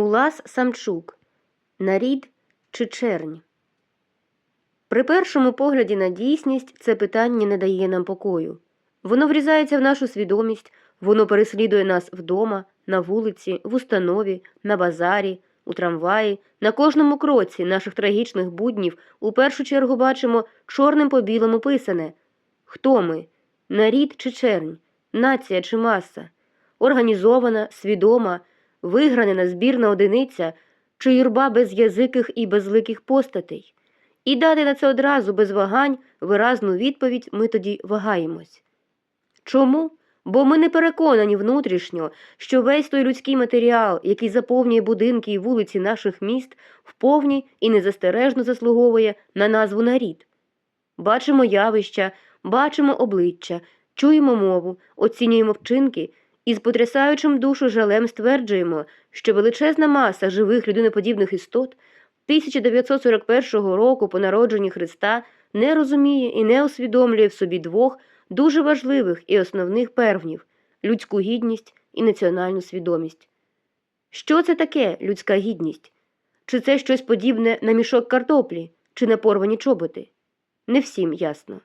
Улас Самчук Нарід чи чернь? При першому погляді на дійсність це питання не дає нам покою. Воно врізається в нашу свідомість, воно переслідує нас вдома, на вулиці, в установі, на базарі, у трамваї, на кожному кроці наших трагічних буднів у першу чергу бачимо чорним по білому писане Хто ми? Нарід чи чернь? Нація чи маса? Організована, свідома, вигранена збірна одиниця чи юрба безязиких і безликих постатей? І дати на це одразу без вагань виразну відповідь ми тоді вагаємось. Чому? Бо ми не переконані внутрішньо, що весь той людський матеріал, який заповнює будинки і вулиці наших міст, вповні і незастережно заслуговує на назву нарід. Бачимо явища, бачимо обличчя, чуємо мову, оцінюємо вчинки і з потрясаючим душу жалем стверджуємо, що величезна маса живих людиноподібних істот 1941 року по народженні Христа не розуміє і не усвідомлює в собі двох дуже важливих і основних первнів людську гідність і національну свідомість. Що це таке людська гідність? Чи це щось подібне на мішок картоплі, чи на порвані чоботи? Не всім ясно.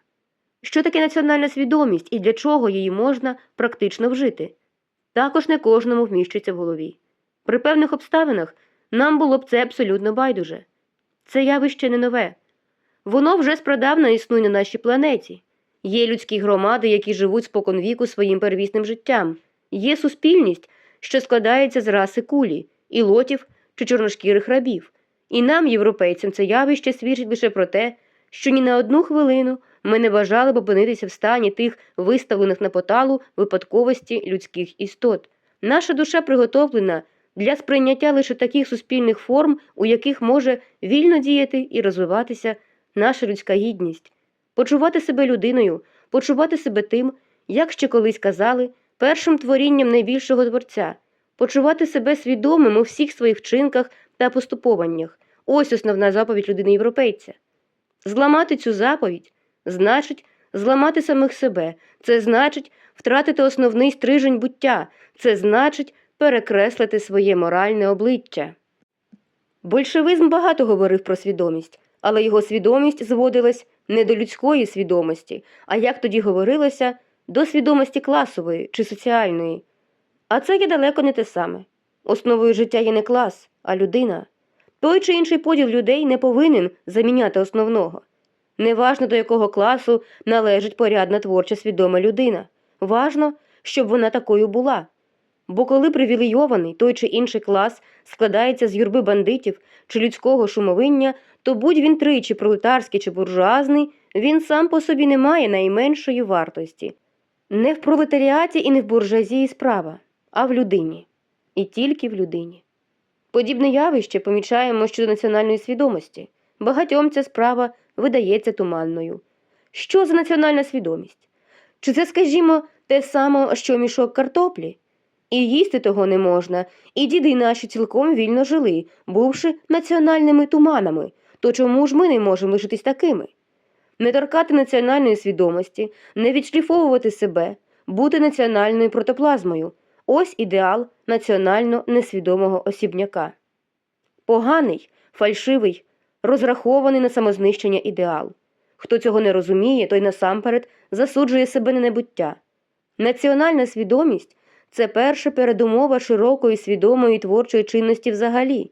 Що таке національна свідомість і для чого її можна практично вжити? Також не кожному вміщується в голові. При певних обставинах нам було б це абсолютно байдуже. Це явище не нове. Воно вже спрадавна існує на нашій планеті. Є людські громади, які живуть споконвіку своїм первісним життям. Є суспільність, що складається з раси кулі, ілотів чи чорношкірих рабів. І нам, європейцям, це явище свідчить лише про те, що ні на одну хвилину ми не бажали б опинитися в стані тих виставлених на поталу випадковості людських істот. Наша душа приготовлена для сприйняття лише таких суспільних форм, у яких може вільно діяти і розвиватися наша людська гідність, почувати себе людиною, почувати себе тим, як ще колись казали, першим творінням найбільшого творця, почувати себе свідомим у всіх своїх вчинках та поступованнях. Ось основна заповідь людини європейця. Зламати цю заповідь значить зламати самих себе, це значить втратити основний стрижень буття, це значить перекреслити своє моральне обличчя. Большевизм багато говорив про свідомість, але його свідомість зводилась не до людської свідомості, а як тоді говорилося, до свідомості класової чи соціальної. А це є далеко не те саме. Основою життя є не клас, а людина. Той чи інший поділ людей не повинен заміняти основного. Неважно, до якого класу належить порядна творча свідома людина. Важно, щоб вона такою була. Бо коли привілейований той чи інший клас складається з юрби бандитів чи людського шумовиння, то будь він тричі пролетарський чи буржуазний, він сам по собі не має найменшої вартості. Не в пролетаріаті і не в буржуазії справа, а в людині. І тільки в людині. Подібне явище помічаємо щодо національної свідомості. Багатьом ця справа видається туманною. Що за національна свідомість? Чи це, скажімо, те саме, що мішок картоплі? І їсти того не можна, і діди наші цілком вільно жили, бувши національними туманами, то чому ж ми не можемо лишитись такими? Не торкати національної свідомості, не відшліфовувати себе, бути національною протоплазмою ось ідеал національно несвідомого осібняка. Поганий, фальшивий, розрахований на самознищення ідеал. Хто цього не розуміє, той насамперед засуджує себе на небуття. Національна свідомість це перша передумова широкої свідомої творчої чинності взагалі.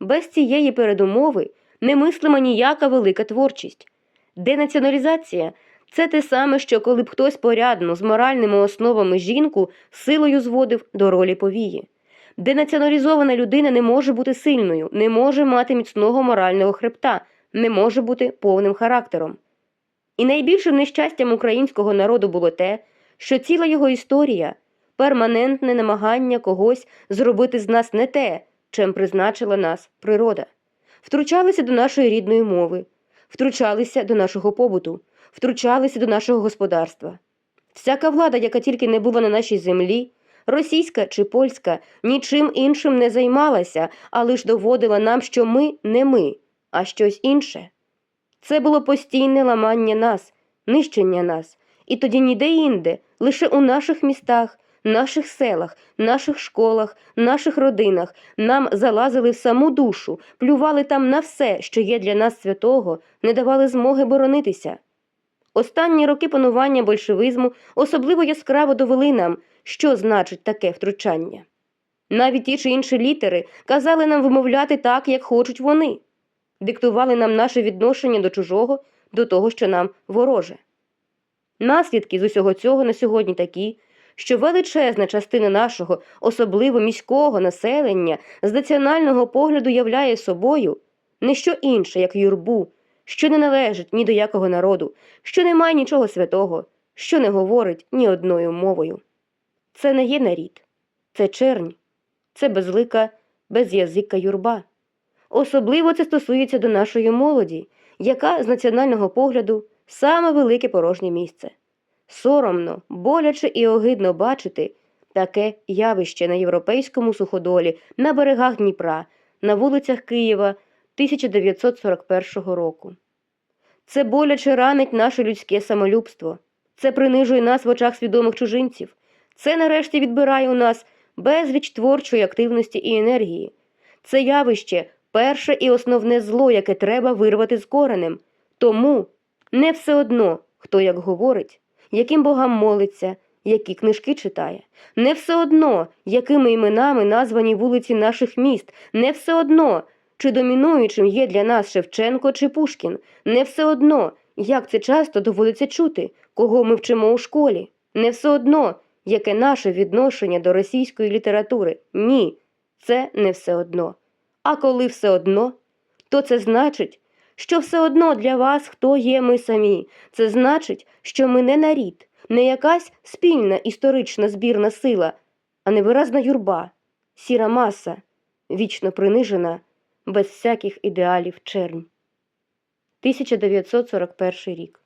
Без цієї передумови немислима ніяка велика творчість. Денаціоналізація це те саме, що коли б хтось порядно з моральними основами жінку силою зводив до ролі повії. Денаціоналізована людина не може бути сильною, не може мати міцного морального хребта, не може бути повним характером. І найбільшим нещастям українського народу було те, що ціла його історія перманентне намагання когось зробити з нас не те, чим призначила нас природа. Втручалися до нашої рідної мови, втручалися до нашого побуту, втручалися до нашого господарства. Всяка влада, яка тільки не була на нашій землі, російська чи польська, нічим іншим не займалася, а лиш доводила нам, що ми не ми, а щось інше. Це було постійне ламання нас, нищення нас, і тоді ніде інде, лише у наших містах, наших селах, наших школах, наших родинах, нам залазили в саму душу, плювали там на все, що є для нас святого, не давали змоги боронитися. Останні роки панування большевизму особливо яскраво довели нам, що значить таке втручання. Навіть ті чи інші літери казали нам вимовляти так, як хочуть вони, диктували нам наше відношення до чужого, до того, що нам вороже. Наслідки з усього цього на сьогодні такі, що величезна частина нашого, особливо міського населення, з національного погляду являє собою не що інше, як юрбу, що не належить ні до якого народу, що не має нічого святого, що не говорить ні одною мовою. Це не є нарід, це чернь, це безлика, без'язика юрба. Особливо це стосується до нашої молоді, яка з національного погляду саме велике порожнє місце. Соромно, боляче і огидно бачити таке явище на європейському суходолі, на берегах Дніпра, на вулицях Києва 1941 року. Це боляче ранить наше людське самолюбство, це принижує нас в очах свідомих чужинців, це нарешті відбирає у нас безліч творчої активності і енергії. Це явище перше і основне зло, яке треба вирвати з коренем. Тому не все одно, хто як говорить, яким богам молиться, які книжки читає. Не все одно, якими іменами названі вулиці наших міст, не все одно, чи домінуючим є для нас Шевченко чи Пушкін, не все одно, як це часто доводиться чути, кого ми вчимо у школі, не все одно, яке наше відношення до російської літератури. Ні, це не все одно. А коли все одно, то це значить, що все одно для вас, хто є ми самі. Це значить, що ми не нарід, не якась спільна історична збірна сила, а невиразна юрба, сіра маса, вічно принижена, без всяких ідеалів чернь. 1941 рік.